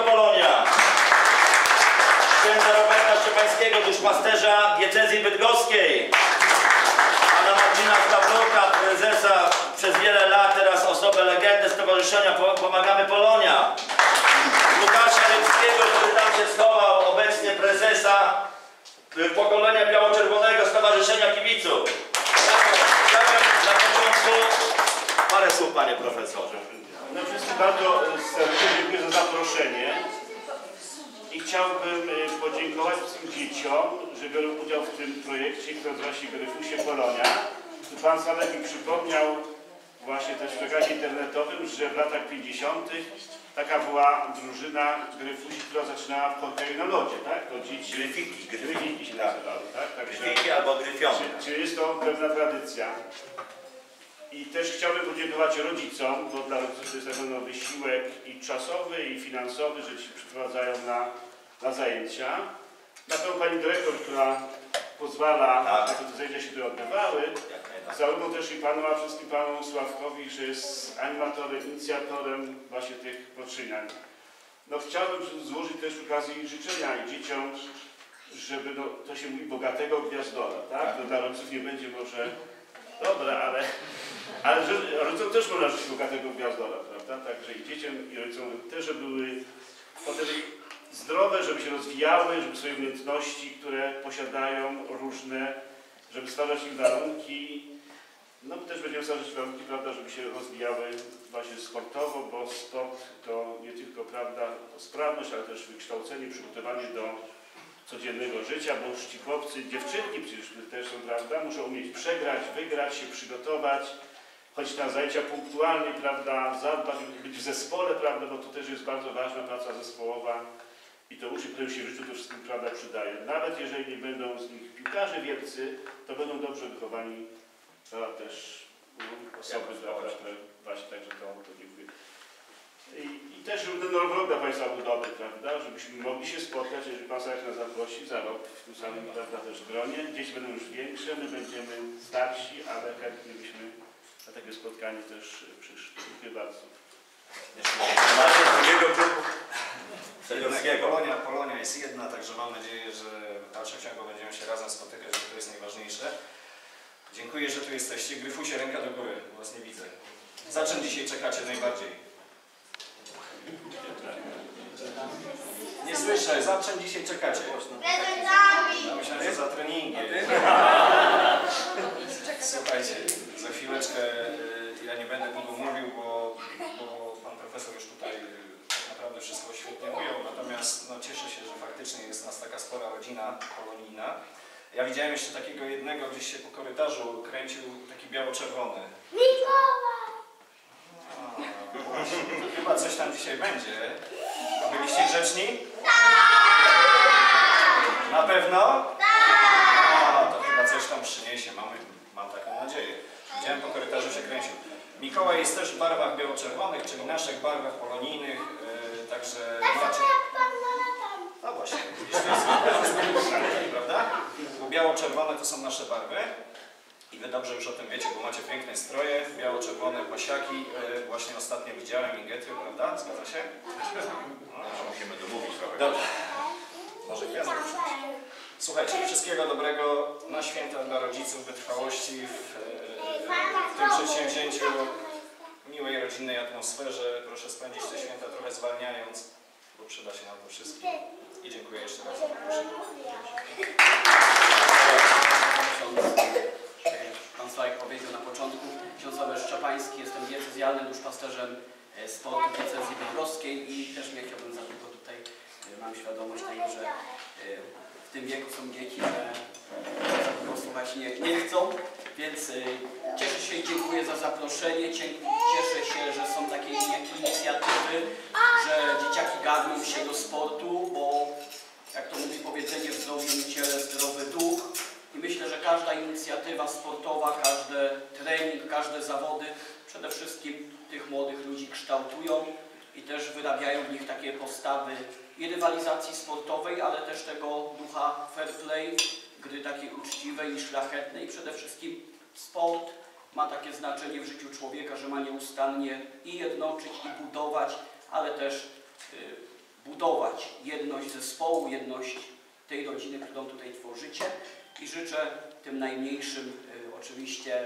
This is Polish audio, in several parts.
Polonia. Księdza Roberta Szczepańskiego, duszpasterza diecezji bydgoskiej. Pana Marcina Stawroka, prezesa przez wiele lat, teraz osobę legendę Stowarzyszenia Po- Pomagamy Polonia. Łukasza Rybskiego, który tam się schował, obecnie prezesa y, pokolenia biało-czerwonego Stowarzyszenia Kibiców. Chciałem na parę słów, panie profesorze. No wszystkim bardzo serdecznie dziękuję za zaproszenie i chciałbym y, podziękować wszystkim dzieciom, że biorą udział w tym projekcie, który nazywa się Gryfusie Polonia. Tu Pan Sanek mi przypomniał właśnie też w przekazie internetowym, że w latach 50. taka była drużyna Gryfusi, która zaczynała w hokeju na lodzie, tak? To dzieci... Gryfiki, gryfiki. Się Tak. nazywały, tak? Także... Gryfiki albo gryfiony. Czy, czy jest to pewna tradycja? I też chciałbym podziękować rodzicom, bo dla rodziców to jest na pewno wysiłek i czasowy, i finansowy, że ci przyprowadzają na, na zajęcia. Na pewno pani dyrektor, która pozwala, Tak. aby te zajęcia się tu odbywały. Zarówno też i panu, a wszystkim panu Sławkowi, że jest animatorem, inicjatorem właśnie tych poczynań. No chciałbym złożyć też okazji życzenia i dzieciom, żeby, no, to się mówi, bogatego gwiazdora, tak? To dla rodziców nie będzie może dobre, ale, ale że, rodzicom też można życzyć bogatego gwiazdora, prawda? Także i dzieciom, i rodzicom też, żeby były potem zdrowe, żeby się rozwijały, żeby swoje umiejętności, które posiadają różne, żeby stwarzać im warunki, no też będziemy stwarzać warunki, prawda, żeby się rozwijały właśnie sportowo, bo sport to nie tylko, prawda, sprawność, ale też wykształcenie, przygotowanie do codziennego życia, bo chłopcy, dziewczynki przecież też są, prawda, muszą umieć przegrać, wygrać, się przygotować, chodzić na zajęcia punktualnie, prawda, zadbać, być w zespole, prawda, bo to też jest bardzo ważna praca zespołowa i to uczy, które się w życiu to wszystkim, prawda, przydaje. Nawet jeżeli nie będą z nich piłkarze wielcy, to będą dobrze wychowani, prawda, też osoby, prawda, które właśnie, także to, to dziękuję. I, I też, żeby ten rok, rok dla Państwa był dobry, prawda? Żebyśmy mogli się spotkać, jeżeli Pan Sarek nas zaprosi za rok w tym samym, prawda, też gronie. Dzieci będą już większe, my będziemy starsi, ale chętnie byśmy na takie spotkanie też przyszli. Dziękuję bardzo. Macie drugiego klubu Jednak seniorskiego. Polonia, Polonia jest jedna, także mam nadzieję, że w dalszym ciągu będziemy się razem spotykać, że to jest najważniejsze. Dziękuję, że tu jesteście. Gryfusie, ręka do góry, bo was nie widzę. Za czym dzisiaj czekacie najbardziej? Nie słyszę, za czym dzisiaj czekacie? Prezentami! Ja myślałem, że za treningiem. Słuchajcie, za chwileczkę y, ja nie będę długo mówił, bo, bo pan profesor już tutaj y, tak naprawdę wszystko świetnie ujął, natomiast no, cieszę się, że faktycznie jest nas taka spora rodzina polonijna. Ja widziałem jeszcze takiego jednego gdzieś się po korytarzu kręcił, taki biało-czerwony. Mikołaj! To chyba coś tam dzisiaj będzie. A byliście grzeczni? Na pewno? A, to chyba coś tam przyniesie, mamy, mam taką nadzieję. Widziałem po korytarzu się kręcił. Mikołaj jest też w barwach biało-czerwonych, czyli naszych barwach polonijnych, yy, także macie... Jak pan Jonathan? No właśnie? Bo biało-czerwone to są nasze barwy. I wy dobrze już o tym wiecie, bo macie piękne stroje, biało-czerwone pasiaki. Yy, właśnie ostatnio widziałem Ingetry, prawda? Zgadza się? Musimy domówić trochę. Dobrze. Może gwiazda. Słuchajcie, wszystkiego dobrego na święta dla rodziców, wytrwałości w, e, w tym przedsięwzięciu, miłej rodzinnej atmosferze. Proszę spędzić te święta trochę zwalniając, bo przyda się nam to wszystkim. I dziękuję jeszcze raz. Pan Slajk powiedział na początku, ksiądz Robert Szczepański, jestem diecezjalnym duszpasterzem e, sportu diecezji bydgoskiej i też nie chciałbym za długo tutaj, e, mam świadomość tego, że e, w tym wieku są dzieci, że po prostu właśnie nie, nie chcą, więc e, cieszę się i dziękuję za zaproszenie, Cie- cieszę się, że są takie in- inicjatywy, że dzieciaki garną się do sportu, bo jak to mówi powiedzenie, w zdrowym ciele zdrowy duch. I myślę, że każda inicjatywa sportowa, każdy trening, każde zawody przede wszystkim tych młodych ludzi kształtują i też wyrabiają w nich takie postawy i rywalizacji sportowej, ale też tego ducha fair play, gry takiej uczciwej i szlachetnej. Przede wszystkim sport ma takie znaczenie w życiu człowieka, że ma nieustannie i jednoczyć, i budować, ale też y, budować jedność zespołu, jedność tej rodziny, którą tutaj tworzycie. I życzę tym najmniejszym y, oczywiście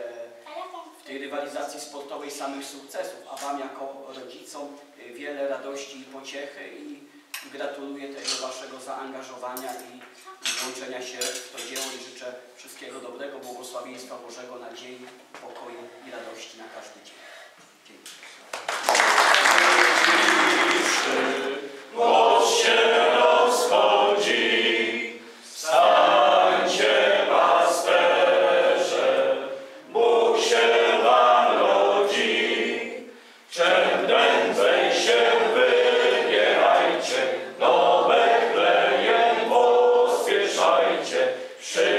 w tej rywalizacji sportowej samych sukcesów, a Wam jako rodzicom y, wiele radości i pociechy i gratuluję tego Waszego zaangażowania i włączenia się w to dzieło i życzę wszystkiego dobrego, błogosławieństwa Bożego, nadziei, pokoju i radości na każdy dzień. A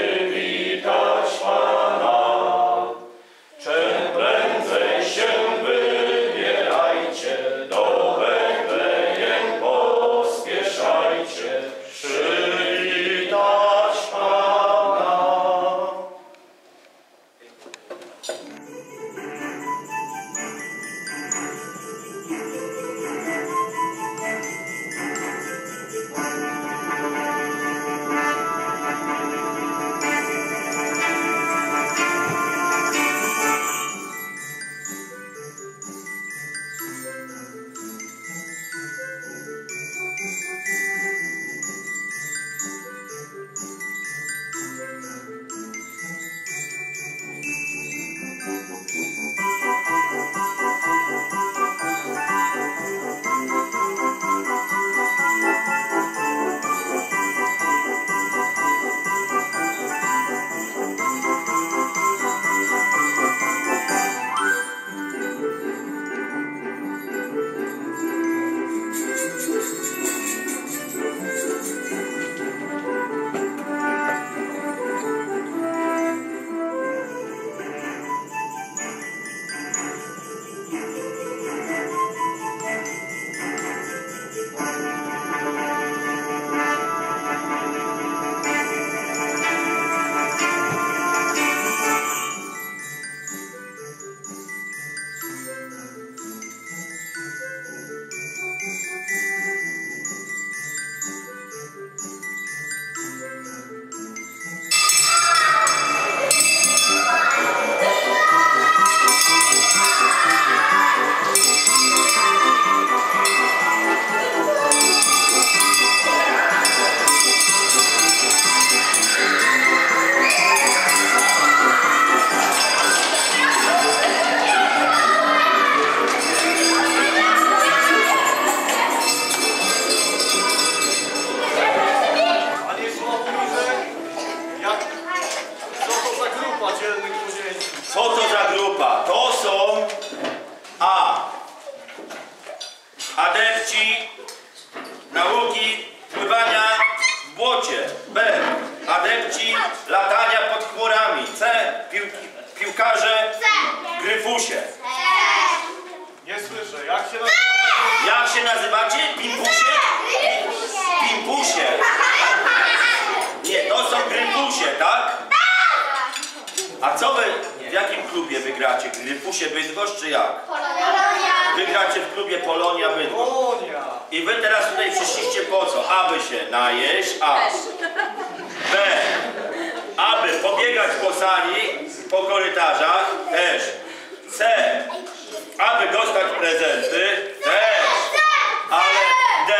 Adepci nauki pływania w błocie. B. Adepci latania pod chmurami. C. Piłki, piłkarze w gryfusie. Nie słyszę, jak się nazywa? Jak się nazywacie? Pimpusie? Pimpusie. Nie, to są gryfusie, tak? A co wy, w jakim klubie wygracie? Gryfusie Bydgoszcz czy jak? Wygracie w klubie Polonia Bydgoszcz. Polonia. I wy teraz tutaj przyszliście po co? Aby się najeść, A. B. Aby pobiegać po sali, po korytarzach, też. C. Aby dostać prezenty, też. Ale D.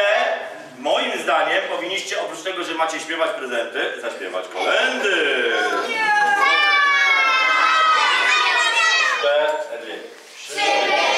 Moim zdaniem powinniście oprócz tego, że macie śpiewać prezenty, zaśpiewać kolendy. Cztery. Trzy.